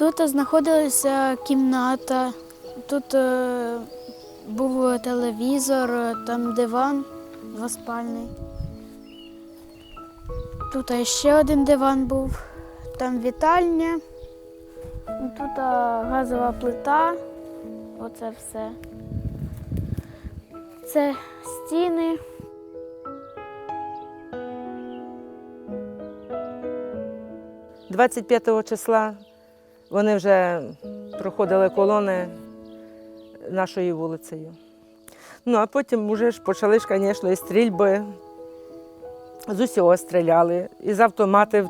Тут знаходилася кімната, тут е, був телевізор, е, там диван двоспальний. Тут ще один диван був, там вітальня, тут е, газова плита, оце все. Це стіни. – 25 числа вони вже проходили колони нашою вулицею. Ну, а потім вже ж почали ж, звісно, і стрільби. З усього стріляли. Із автоматів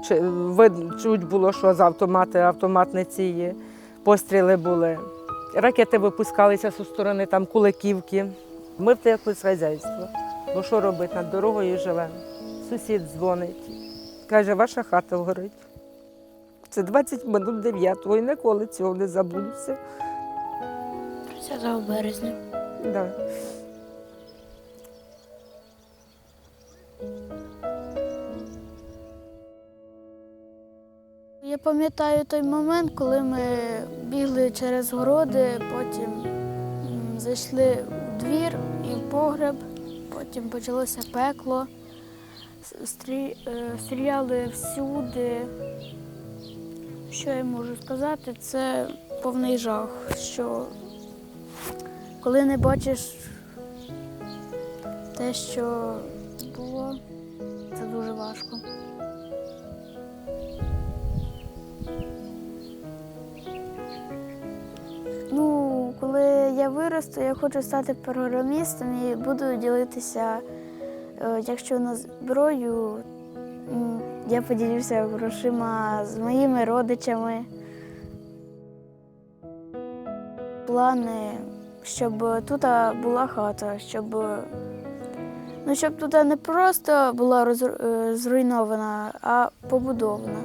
чуть було, що з автомати, автоматниці є. Постріли були. Ракети випускалися зі сторони там куликівки. Ми втекли з хазяйства. Бо що робити, над дорогою живемо. Сусід дзвонить. Каже, ваша хата горить. Це 20 минут 9 і ніколи цього не забудуся. 30 березня. Да. Я пам'ятаю той момент, коли ми бігли через городи, потім зайшли у двір і в погреб, потім почалося пекло, е, стріляли всюди. Що я можу сказати, це повний жах, що коли не бачиш те, що було, це дуже важко. Ну, коли я виросту, я хочу стати програмістом і буду ділитися, е, якщо на зброю, я поділюся грошима з моїми родичами. Плани, щоб тут була хата, щоб, ну, щоб тут не просто була розру- е, зруйнована, а побудована.